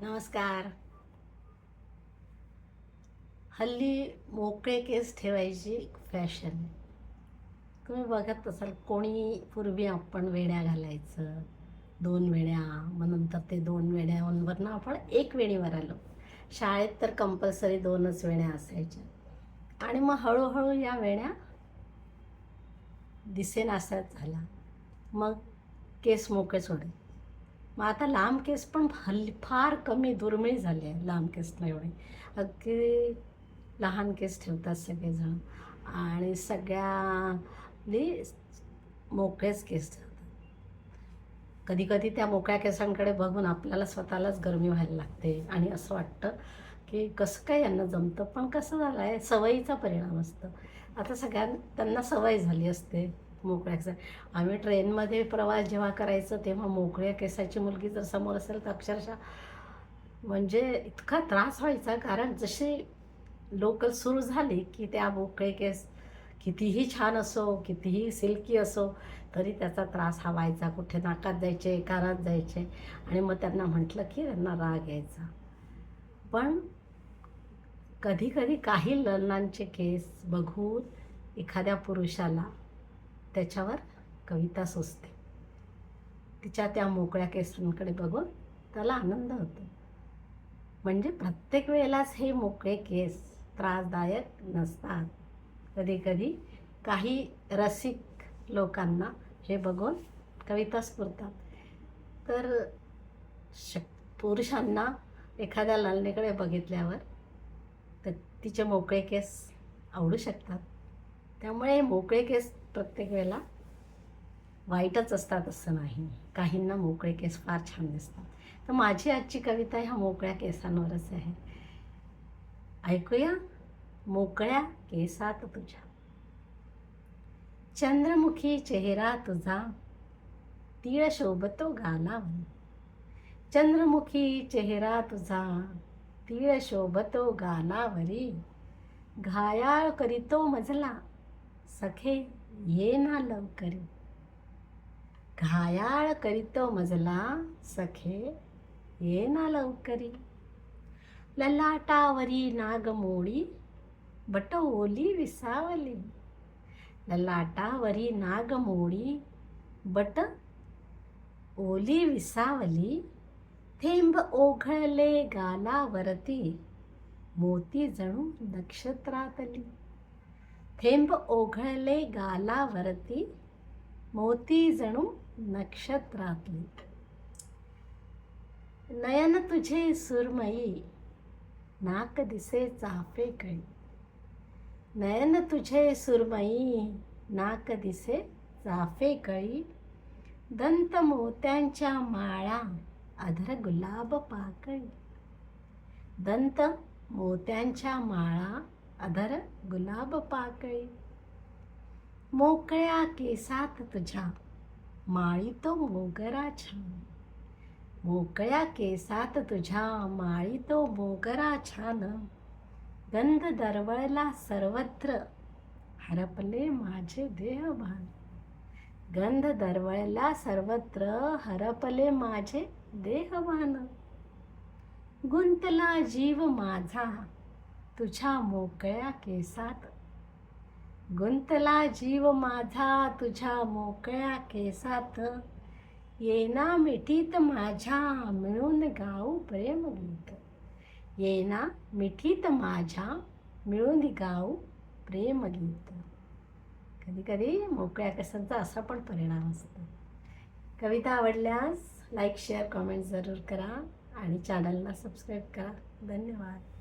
नमस्कार. हल्ली मोकळे केस ठेवायची फॅशन. तुम्ही बघत असाल कोणी पूर्वी आपण वेड्या घालायचं दोन वेड्या मग नंतर ते दोन वेड्यावरनं आपण एक वेणीवर आलो. शाळेत तर कंपल्सरी दोनच वेण्या असायच्या. आणि मग हळूहळू या वेण्या दिसेनासाच झाला. मग केस मोकळे सोडे मग आता लांब केस पण हल्ली फार कमी दुर्मिळ झाले आहे लांब केस नाही एवढे. अगदी लहान केस ठेवतात सगळेजण. आणि सगळ्यांनी म्हणजे मोकळेच केस ठेवतात. कधी कधी त्या मोकळ्या केसांकडे बघून आपल्याला स्वतःलाच गरमी व्हायला लागते. आणि असं वाटतं की कसं काय यांना जमतं? पण कसं झालं आहे सवयीचा परिणाम असतं. आता सगळ्यां त्यांना सवय झाली असते. मोकळ्या केसा आम्ही ट्रेनमध्ये प्रवास जेव्हा करायचं तेव्हा मोकळ्या केसाची मुलगी जर समोर असेल तर अक्षरशः म्हणजे इतका त्रास व्हायचा. कारण जशी लोकल सुरू झाली की त्या मोकळे केस कितीही छान असो कितीही सिल्की असो तरी त्याचा त्रास हा व्हायचा. कुठे नाकात जायचे कानात जायचे. आणि मग त्यांना म्हटलं की त्यांना राग यायचा. पण कधी कधी काही लग्नांचे केस बघून एखाद्या पुरुषाला त्याच्यावर कविता सुचते. तिच्या त्या मोकळ्या केसांकडे बघून त्याला आनंद होतो. म्हणजे प्रत्येक वेळेलाच हे मोकळे केस त्रासदायक नसतात. कधी कधी काही रसिक लोकांना हे बघून कविता स्फुरतात. तर शक पुरुषांना एखाद्या लालणीकडे बघितल्यावर तर तिचे मोकळे केस आवडू शकतात. त्यामुळे मोकळे केस प्रत्येक वेळेला वाईटच असतात असं नाही. काहींना मोकळे केस फार छान दिसतात. तर माझी आजची कविता ह्या मोकळ्या केसांवरच आहे. ऐकूया? मोकळ्या केसात तुझ्या. चंद्रमुखी चेहरा तुझा. तीळ शोभतो गालावरी. चंद्रमुखी चेहरा तुझा. तीळ शोभतो गालावरी. घायाळ करीतो मजला. सखे ये ना लवकरी. घायाळ करीतो मजला सखे ये ना लवकरी. ललाटावरी नागमोळी बट ओली विसावली. ललाटावरी नागमोळी बट ओली विसावली. थेंब ओघळले गालावरती मोती जणू नक्षत्रातली. थेंब ओघळले गालावरती मोती जणू नक्षत्रातली. नयन तुझे सुरमयी नाक दिसे चाफे कळी. नयन तुझे सुरमयी नाक दिसे चाफे कळी. दंत मोत्यांच्या माळा अधर गुलाब पाकळी. दंत मोत्यांच्या माळा अधर गुलाब पाकळे मोकळ्या केसात तुझ्या माळी तो मोगरा छान मोकळ्या केसात तुझ्या माळी तो मोगरा छान गंध दरवळला सर्वत्र हरपले माझे देहभान गंध दरवळला सर्वत्र हरपले माझे देहभान गुंतला जीव माझा तुझ्या मोकळ्या केसात. गुंतला जीव माझा तुझ्या मोकळ्या केसात. येना मिठीत माझ्या मिळून गाऊ प्रेमगीत येना मिठीत माझ्या मिळून गाऊ प्रेमगीत कधी कधी मोकळ्या केसांचा असा पण परिणाम असतो. कविता आवडल्यास लाईक शेअर कमेंट जरूर करा आणि चॅनलला सबस्क्राईब करा. धन्यवाद.